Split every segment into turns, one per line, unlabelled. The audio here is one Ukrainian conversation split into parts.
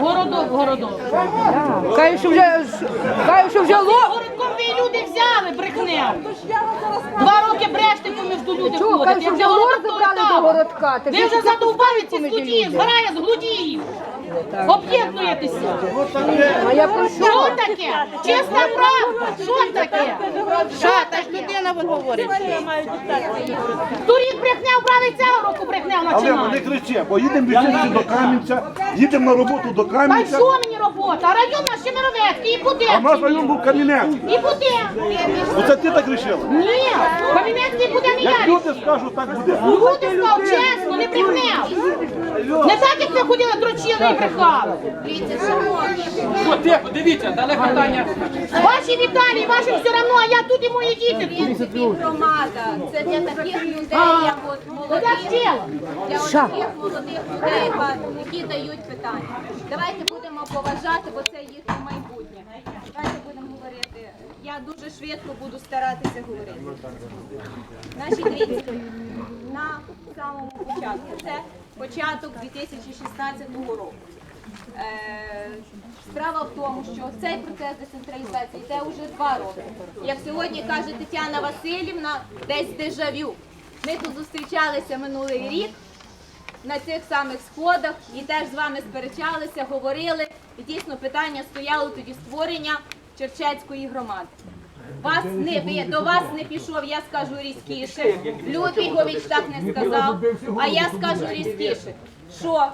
Городок, городок.
Кажуть, що вже, кажуть, що вже ло...
Городкові люди взяли, брехнев. Два роки бреште поміж люди ходите. Я
вже до городка. Ти
Ви вже задовбали ці
людьми?
згорає з глудіїв. Об'єднуєтеся.
А я про
Що
що?
таке? Чесна правда. Що таке? Що таке?
Людина вон говорить.
Торік брехня вправи цього року брехня
Але не
починає.
бо їдемо вчитися до Кам'янця, їдемо на роботу до
Та й
Кам'янця,
що мені робота? Район наш Семеровецький і
а наш район був Кам'янець.
І буде.
Оце ти так рішила.
Ні, Кам'янецький буде
Як
ніяк.
люди скажуть, так буде.
Люди сказав чесно, не брехнев. Не так, як ви ходили, дрочили і брехали.
Що, тихо, дивіться, дали питання.
Ваші Віталії, ваші все одно, а я тут і мої діти. тут.
принципі, громада. Це для таких людей, як от
Ну,
молодих,
так
для от таких молодих людей, ба- які дають питання. Давайте будемо поважати, бо це їхнє майбутнє. Давайте будемо. Дуже швидко буду старатися говорити. Наші дивіться, на самому початку. Це початок 2016 року. Е, Справа в тому, що цей процес децентралізації йде вже два роки. Як сьогодні каже Тетяна Васильівна, десь дежавю. Ми тут зустрічалися минулий рік на цих самих сходах і теж з вами сперечалися, говорили. І дійсно питання стояло тоді створення Черчецької громади. Вас не ви до вас не пішов, я скажу різкіше. Людвігович так не сказав. А я скажу різкіше, що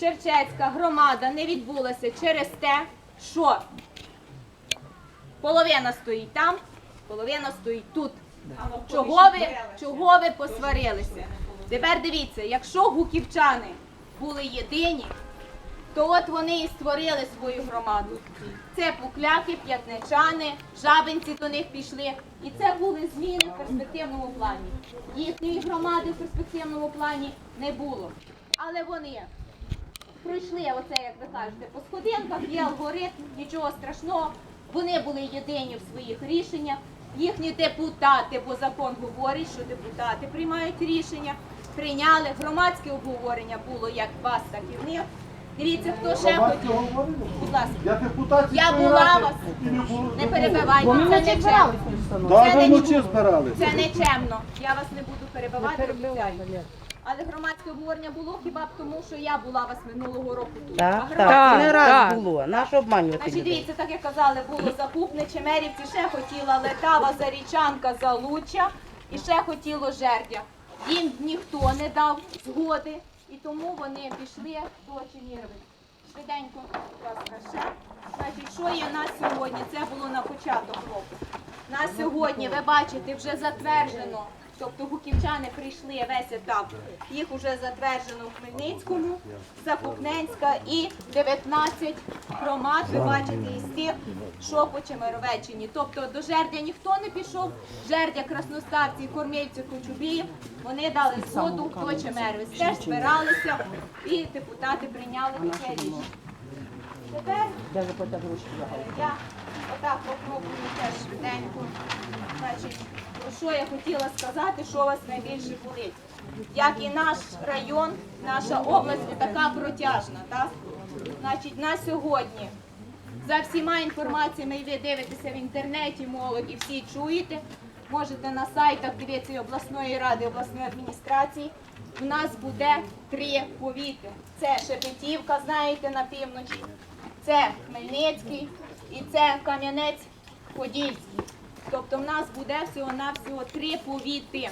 Черчецька громада не відбулася через те, що половина стоїть там, половина стоїть тут. Чого ви, чого ви посварилися? Тепер дивіться, якщо гуківчани були єдині, то от вони і створили свою громаду. Це пукляки, п'ятничани, жабинці до них пішли. І це були зміни в перспективному плані. Їхньої громади в перспективному плані не було. Але вони пройшли оце, як ви кажете, по сходинках, є алгоритм, нічого страшного. Вони були єдині в своїх рішеннях. Їхні депутати, бо закон говорить, що депутати приймають рішення, прийняли. Громадське обговорення було як вас, так і в них. Дивіться, хто ще хотів. Будь ласка,
Я депутатів
я була вас. Не перебивайте, це не чемно. Це не-
вночі збирали.
Це не чемно. Я вас не буду перебивати. обіцяю. Але громадське обговорення було хіба б тому, що я була вас минулого року тут. А
Так,
громадське
так, не раз
так.
було. Наш обманювати
Значить,
людей.
дивіться, так як казали, було закупне, Чемерівці ще хотіла Летава, Зарічанка, Залуча і ще хотіло Жердя. Їм ніхто не дав згоди, і тому вони пішли до Чемірових. Швиденько. Значить, що є на сьогодні? Це було на початок року. На сьогодні, ви бачите, вже затверджено. Тобто гуківчани прийшли весь етап. Їх вже затверджено в Хмельницькому, Закупненська і 19 громад. Ви бачите із тих, що по Чемеровеччині. Тобто до жердя ніхто не пішов. Жердя, красноставці, кормільці, кочубіїв. Вони дали згоду до Чемеровець. Теж збиралися і депутати прийняли таке рішення. Тепер я отак попробую теж швиденько. Що я хотіла сказати, що вас найбільше болить. Як і наш район, наша область така протяжна. Так? Значить, на сьогодні за всіма інформаціями, і ви дивитеся в інтернеті, молодь і всі чуєте. Можете на сайтах дивитися обласної ради, обласної адміністрації. У нас буде три повіти. Це Шепетівка, знаєте, на півночі, це Хмельницький і це Кам'янець-Подільський. Тобто в нас буде всього-навсього три повіти.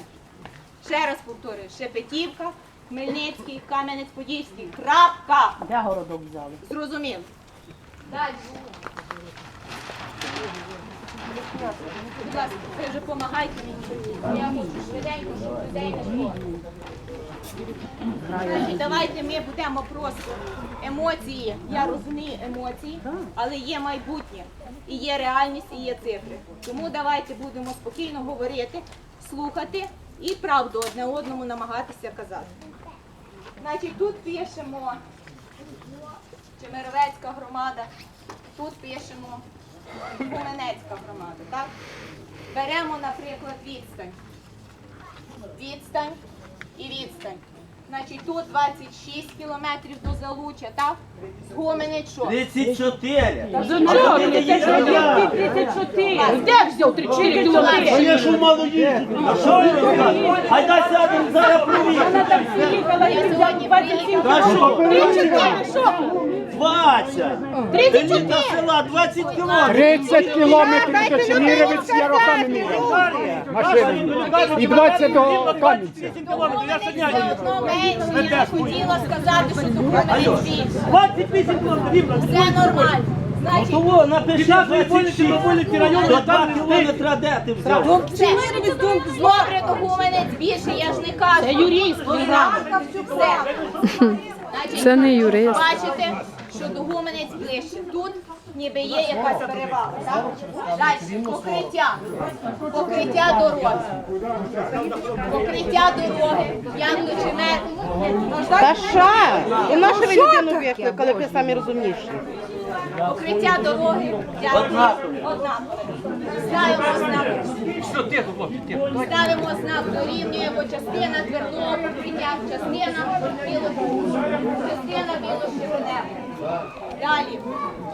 Ще раз повторюю, Шепетівка, Хмельницький, Кам'янець-Подільський. Крапка.
Де городок взяли?
Зрозумів. Далі. Будь ласка, ви вже допомагайте мені. Я хочу швиденько, щоб людей не було. Значить, давайте ми будемо просто емоції. Я розумію емоції, але є майбутнє, і є реальність, і є цифри. Тому давайте будемо спокійно говорити, слухати і правду одне одному намагатися казати. Значить, тут пишемо Чемеровецька громада, тут пишемо Гуменецька громада. Так? Беремо, наприклад, відстань. Відстань і відстань. Значить, тут 26 кілометрів до Залуча, так? З Гуменець що?
34.
Чого? 34. Де взяв 34
А
кілометри?
я що мало їжджу?
А що ви розказуєте? Гайда сядемо зараз провіримо.
Я сьогодні приїхала.
Та що?
34, що?
20. Еліта села 20 кілометрів.
30 кілометрів до Чеміровець я роками міряв. Машиною. І 20 до Кам'янця.
Я хотіла сказати, що до
28 кілометрів.
Все нормально. Значить,
Того напиши 26. До 2 кілометра де ти взяв?
Все. Добре, до Гуменець більше, я ж не кажу.
Це юрист.
Значить,
Це не юрист.
Бачите, що до Гуменець ближче. Тут ніби є якась перевага. Так? Далі, покриття. Покриття дороги. Покриття дороги. Як до.
Та ша! І на що ви людину викликали, ви самі розумніші?
Покриття дороги. Одна. Одна. Ставимо знак.
Що тихо, хлопці, тихо.
Ставимо знак дорівнює, бо частина твердого покриття, частина білого, частина білоширинева. Далі.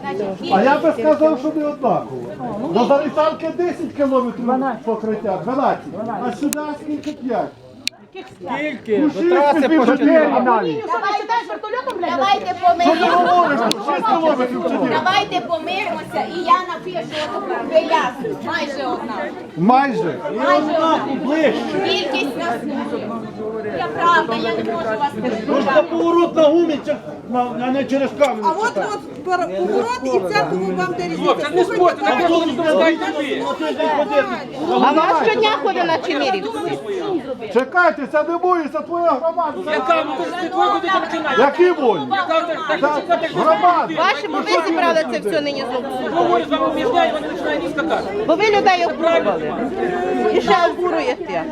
Значить,
А я би сказав, що не однаково. До Залісанки 10 кілометрів покриття, 12. А сюди скільки 5?
Скільки?
Ну,
До траси по 4 навіть.
Давай сідаєш вертольотом, блядь?
Давайте помиримося.
говориш? тут 6 кілометрів чи ні?
Давайте помиримося, і я напишу отаку виясню. Майже одна.
Майже.
Майже одна.
Ближче.
Кількість нас Я правда, я не можу вас
Тож на
перекричати.
поворот на на- а не через камінь.
А от от поворот і це тому вам де різниця.
не спорте, на кожному дайте ви.
А вас щодня на Чемірівці?
Чекайте, це не боїться, це твоя громада.
Яка ви кажете, ви починати?
Які?
Яка так, так, як
Громада.
Ваші, бо ви зібрали це все нині знову.
говорю, з вами об'їжджаю, вони починають скакати.
Бо ви людей обурювали. І ще обурюєте.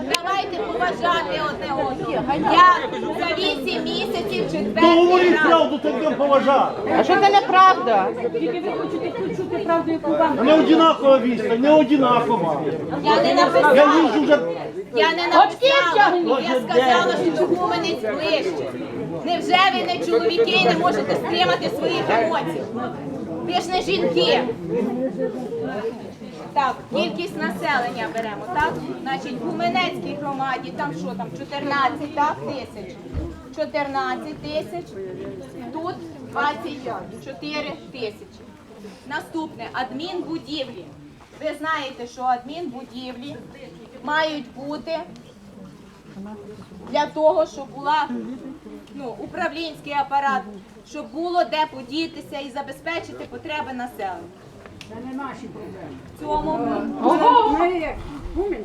Поважати одне одного. Я за 8 місяців четвертий раз.
правду, то будемо поважати.
А що це неправда?
А Не одинакова віста, не одинакова.
Я не
Я
написала.
їжджу вже
Я не написала. Я сказала, що до Гуменець ближче. Невже ви не чоловіки і не можете стримати своїх емоцій? Не жінки. Так, кількість населення беремо, так? Значить, в Гуменецькій громаді там що там, 14 так, тисяч. 14 тисяч, тут 24 тисячі. Наступне адмінбудівлі. Ви знаєте, що адмінбудівлі мають бути для того, щоб була ну, управлінський апарат, щоб було де подітися і забезпечити потреби населення. не В цьому,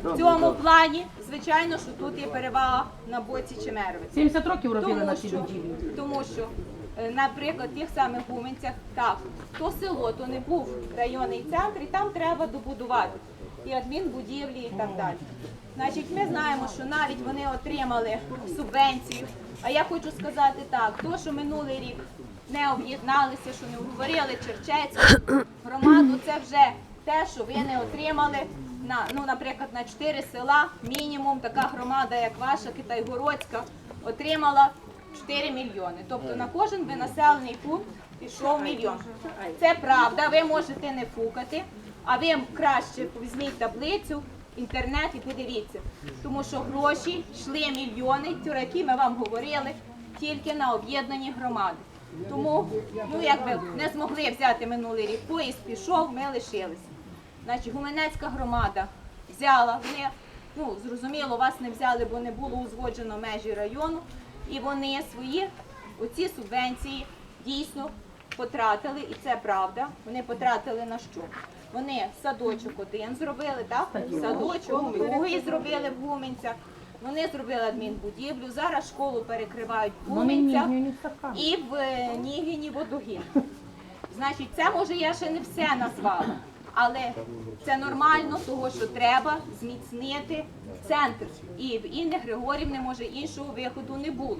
в цьому плані, звичайно, що тут є перевага на боці Чемеровець.
70 років робили
Тому
на цій
що,
будівлі.
тому що, е, наприклад, в тих самих Гуменцях, так, то село, то не був районний центр, і там треба добудувати і адмінбудівлі і так далі. Значить, ми знаємо, що навіть вони отримали субвенцію. А я хочу сказати так, то, що минулий рік не об'єдналися, що не говорили Черчецьку громаду, це вже те, що ви не отримали на, ну, наприклад, на чотири села мінімум така громада, як ваша, Китайгородська, отримала 4 мільйони. Тобто на кожен би населений пункт пішов мільйон. Це правда, ви можете не фукати, а ви краще візьміть таблицю, інтернет і подивіться. Тому що гроші йшли мільйони, про які ми вам говорили, тільки на об'єднані громади. Тому, ну якби не змогли взяти минулий рік, поїзд пішов, ми лишилися. Значить, Гуменецька громада взяла, вони, ну зрозуміло, вас не взяли, бо не було узгоджено межі району, і вони свої оці субвенції дійсно потратили, і це правда. Вони потратили на що? Вони садочок один зробили, так? Садочок, другий зробили в Гуменцях. Вони зробили адмінбудівлю. Зараз школу перекривають в Гуменцях і в е, Нігіні водогін. Значить, це може я ще не все назвала, але це нормально, того що треба зміцнити центр. І в Інни Григорівни може іншого виходу не було.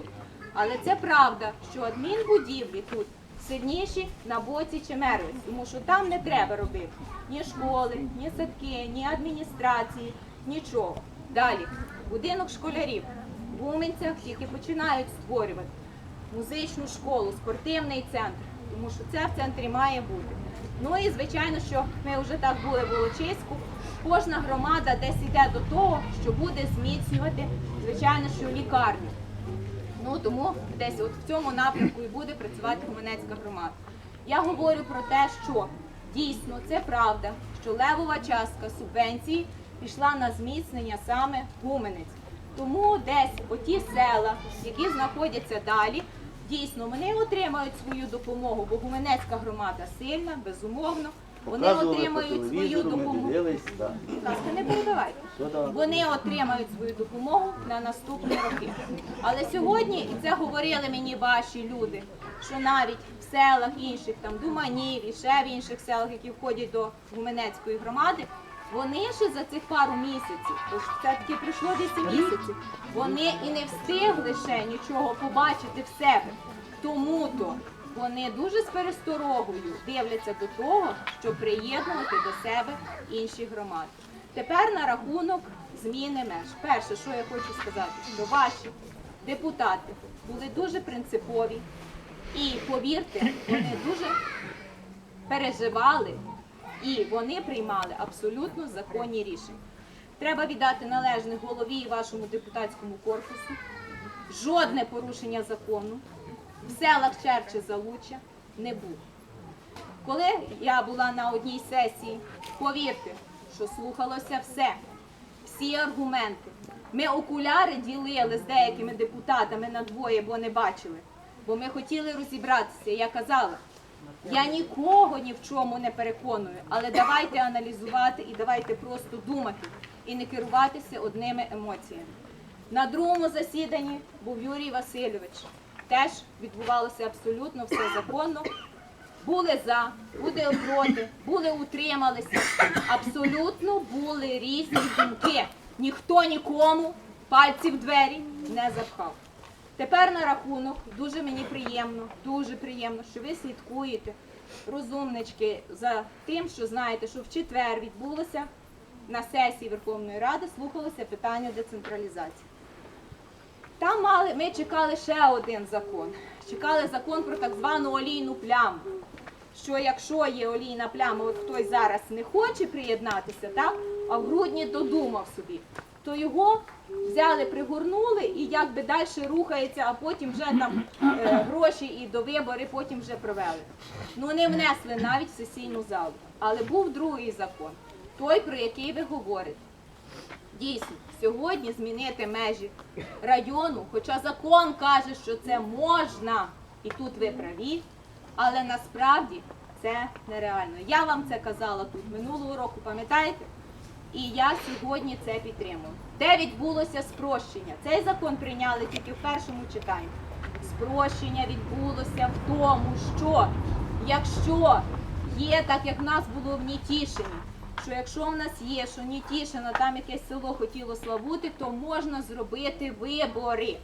Але це правда, що адмінбудівлі тут сильніші на боці Чемеровець, тому що там не треба робити ні школи, ні садки, ні адміністрації, нічого. Далі, будинок школярів. в Гуменцях тільки починають створювати музичну школу, спортивний центр, тому що це в центрі має бути. Ну і звичайно, що ми вже так були в Волочиську. Кожна громада десь йде до того, що буде зміцнювати, звичайно, що лікарню. Ну тому десь от в цьому напрямку і буде працювати Гуменецька громада. Я говорю про те, що дійсно це правда, що левова частка субвенції пішла на зміцнення саме Гуменець. Тому десь оті села, які знаходяться далі, дійсно вони отримають свою допомогу, бо Гуменецька громада сильна, безумовно. Вони
Показували по
отримають свою
телевізору, ми
допомогу.
дивились, так.
Будь ласка, не перебивайте. Вони отримають свою допомогу на наступні роки. Але сьогодні, і це говорили мені ваші люди, що навіть в селах інших, там Думанів і ще в інших селах, які входять до Гуменецької громади, вони ще за цих пару місяців, тож це таки пройшло 8 місяців, вони і не встигли ще нічого побачити в себе. Тому то вони дуже з пересторогою дивляться до того, щоб приєднувати до себе інші громади. Тепер на рахунок зміни меж. Перше, що я хочу сказати, що ваші депутати були дуже принципові і повірте, вони дуже переживали і вони приймали абсолютно законні рішення. Треба віддати належне голові і вашому депутатському корпусу. Жодне порушення закону в селах Черче Залуччя не було. Коли я була на одній сесії, повірте, що слухалося все, всі аргументи. Ми окуляри ділили з деякими депутатами на двоє, бо не бачили. Бо ми хотіли розібратися. Я казала, я нікого ні в чому не переконую, але давайте аналізувати і давайте просто думати і не керуватися одними емоціями. На другому засіданні був Юрій Васильович. Теж відбувалося абсолютно все законно. Були за, були проти, були утрималися. Абсолютно були різні думки. Ніхто нікому пальці в двері не запхав. Тепер на рахунок дуже мені приємно, дуже приємно, що ви слідкуєте, розумнички, за тим, що знаєте, що в четвер відбулося на сесії Верховної Ради, слухалося питання децентралізації. Там мали, ми чекали ще один закон. Чекали закон про так звану олійну пляму. Що якщо є олійна пляма, от хтось зараз не хоче приєднатися, так, а в грудні додумав собі, то його взяли, пригорнули і якби далі рухається, а потім вже там е, гроші і до вибори потім вже провели. Ну не внесли навіть в сесійну залу. Але був другий закон, той, про який ви говорите. Дійсно, сьогодні змінити межі району, хоча закон каже, що це можна, і тут ви праві, але насправді це нереально. Я вам це казала тут минулого року, пам'ятаєте? І я сьогодні це підтримую. Де відбулося спрощення? Цей закон прийняли тільки в першому читанні. Спрощення відбулося в тому, що якщо є так, як в нас було в Нітішині, що якщо в нас є, що Нітішина, там якесь село хотіло славути, то можна зробити вибори.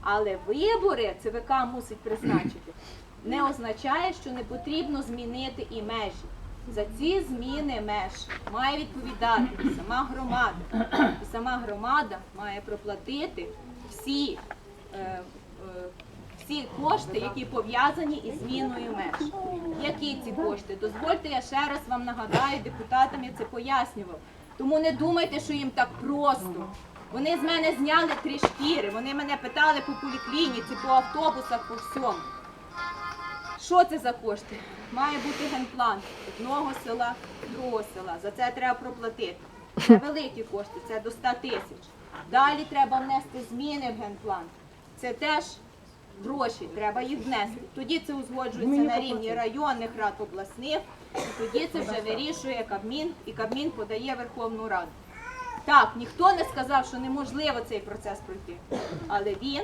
Але вибори ЦВК мусить призначити, не означає, що не потрібно змінити і межі. За ці зміни меж має відповідати сама громада. І сама громада має проплатити всі, е, е, всі кошти, які пов'язані із зміною меж. Які ці кошти? Дозвольте, я ще раз вам нагадаю, депутатам я це пояснював. Тому не думайте, що їм так просто. Вони з мене зняли три шкіри, вони мене питали по поліклініці, по автобусах, по всьому. Що це за кошти? Має бути генплан одного села, другого села. За це треба проплатити. Це великі кошти, це до 100 тисяч. Далі треба внести зміни в генплан. Це теж гроші, треба їх внести. Тоді це узгоджується на рівні районних рад обласних, і тоді це вже вирішує Кабмін, і Кабмін подає Верховну Раду. Так, ніхто не сказав, що неможливо цей процес пройти, але він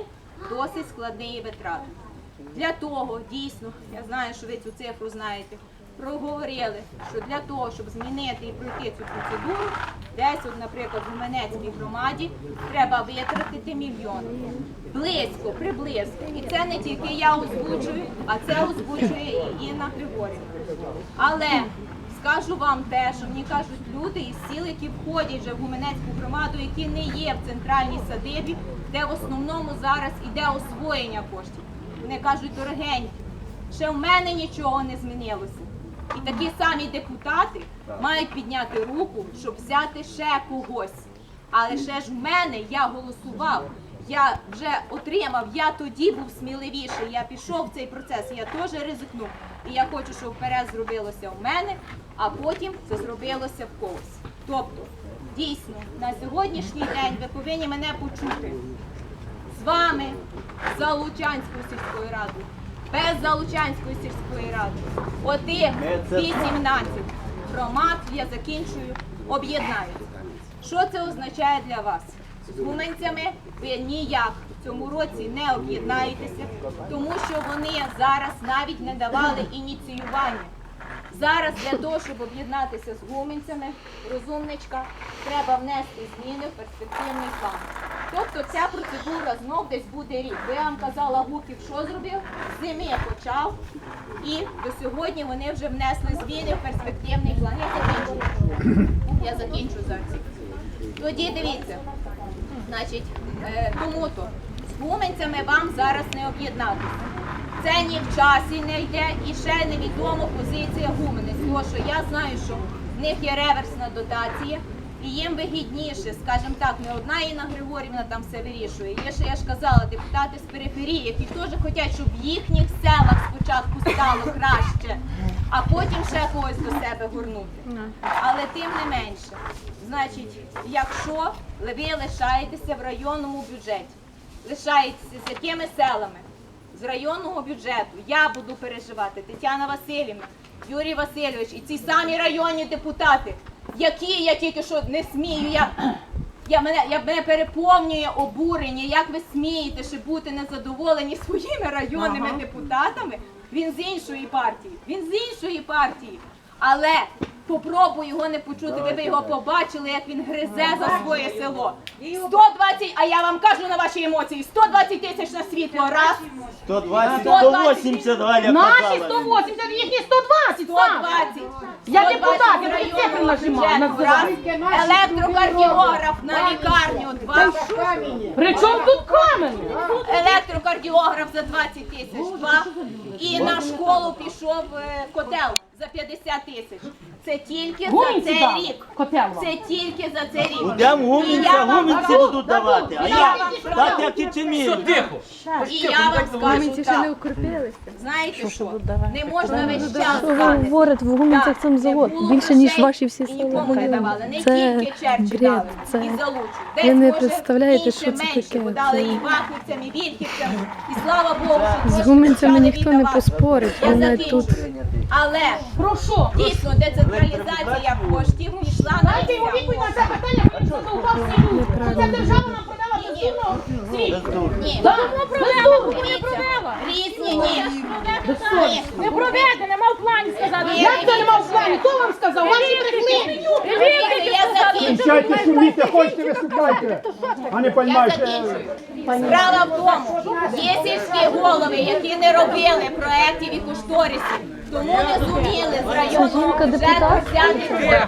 досить складний і витратний. Для того дійсно, я знаю, що ви цю цифру знаєте, проговорили, що для того, щоб змінити і пройти цю процедуру, десь, от, наприклад, в Гуменецькій громаді треба витратити мільйон. Близько, приблизно. І це не тільки я озвучую, а це озвучує і Інна Григорівна. Але скажу вам те, що мені кажуть люди із сіл, які входять вже в Гуменецьку громаду, які не є в центральній садибі, де в основному зараз іде освоєння коштів. Вони кажуть, дорогенькі, ще в мене нічого не змінилося. І такі самі депутати мають підняти руку, щоб взяти ще когось. Але ще ж в мене я голосував, я вже отримав, я тоді був сміливіший, я пішов в цей процес, я теж ризикнув. І я хочу, щоб вперед зробилося в мене, а потім це зробилося в когось. Тобто, дійсно, на сьогоднішній день ви повинні мене почути з вами, за Лучанською сільською радою, без Залучанської сільської ради. Отих 18 громад, я закінчую, об'єднаються. Що це означає для вас? З гуменцями ви ніяк в цьому році не об'єднаєтеся, тому що вони зараз навіть не давали ініціювання. Зараз для того, щоб об'єднатися з гуменцями, розумничка, треба внести зміни в перспективний план. Тобто ця процедура знов десь буде рік. Бо вам казала, Гуків що зробив? Зими почав, і до сьогодні вони вже внесли зміни в перспективний план. Я закінчу. Я закінчу зараз. Тоді дивіться, значить, е, тому то з гуменцями вам зараз не об'єднатися. Це ні в часі не йде і ще невідома позиція гуменець. Тому що я знаю, що в них є реверсна дотація, і їм вигідніше, скажімо так, не одна Інна Григорівна там все вирішує. Є ще я ж казала, депутати з периферії, які теж хочуть, щоб в їхніх селах спочатку стало краще, а потім ще когось до себе горнути. Але тим не менше, значить, якщо ви лишаєтеся в районному бюджеті, лишаєтеся з якими селами? з районного бюджету я буду переживати Тетяна Васильівна, Юрій Васильович і ці самі районні депутати, які я тільки що не смію. Я, я мене я мене переповнює обурення. Як ви смієте ще бути незадоволені своїми районними депутатами? Він з іншої партії. Він з іншої партії. Але попробуй його не почути, ви б його побачили, як він гризе за своє село. 120, а я вам кажу на ваші емоції, 120 тисяч на світло, раз.
120,
180,
180 Галя
Наші
казала.
180, їхні 120 сам.
120.
Я депутат, я
районного
цифри нажимаю, називаю.
раз. Електрокардіограф на лікарню, два.
При чому тут камені?
Електрокардіограф за 20 тисяч, два. І на школу пішов е, котел за 50 тисяч. Це тільки за цей
дали
рік. Це тільки за цей рік.
Будемо гумінця, гумінці будуть давати. А
я
я
вам
так як і?
І я вам скажу так. Знаєте що? Не можна весь час
Що говорять в Гумінцях
не
завод більше ніж ваші всі села.
не давали. Не тільки черчі дали
це
і залучу.
ви
Десь,
не
може,
що це таке.
бо дали
Це-
і вахівцям, і вільхівцям. І слава Богу, що
З гумінцями ніхто не поспорить. Вони тут
Але
Про що?
дійсно децентралізація коштів пішла на
Дайте йому відповідь на це питання, люди. Ця держава нам продала безумно світ.
ні.
Так, безумно.
Дивіться, Різні ні.
Не проведене, мав в плані сказати.
Ні,
Як це
ні,
не мав в плані? Хто вам сказав? Ваші брехли.
Кричайте, шуміте, хочете, виступайте. А не
закінчую. Справа в тому, є сільські голови, які не робили проєктів і кошторисів, тому не зуміли з районного бюджету
депутат?
взяти кошти.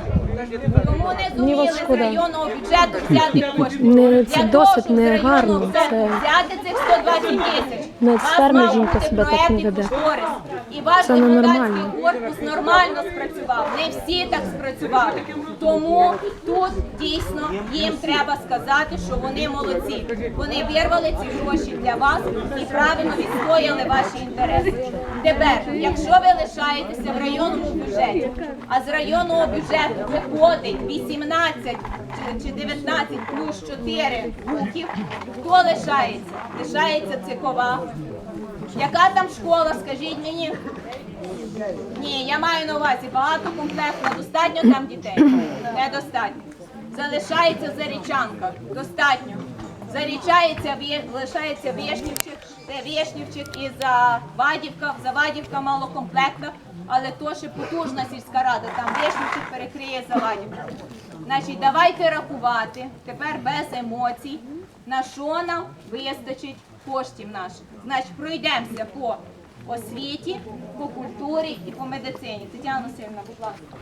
Тому не
Мені вас
зуміли з
шкода.
районного бюджету взяти кошти.
Не- це
Для того,
досить
щоб з
не
районного
гарно,
бюджету
це-
Взяти цих 120 тисяч.
Навіть
У вас мав
жінка себе так не веде.
І ваш
Це
депутатський корпус нормально спрацював. Не всі так спрацювали. Тому тут дійсно їм треба сказати, що вони молодці. Вони вирвали ці гроші для вас і правильно відстояли ваші інтереси. Тепер, якщо ви лишаєтеся в районному бюджеті, а з районного бюджету виходить 18 чи- чи 19 плюс 4 буків, хто лишається? Лишається цикова. Яка там школа, скажіть мені? Ні, я маю на увазі багатокомплектна, достатньо там дітей? Недостатньо. Залишається Зарічанка, достатньо. Зарічається, лишається Вєшнівчик, де Вєшнівчик і Завадівка, Завадівка малокомплектна, але то ще потужна сільська рада, там Вєшнівчик перекриє Завадівку. Значить, давайте рахувати тепер без емоцій, на що нам вистачить коштів наших. Значить, пройдемося по освіті, по культурі і по медицині. Тетяна Васильівна, будь ласка.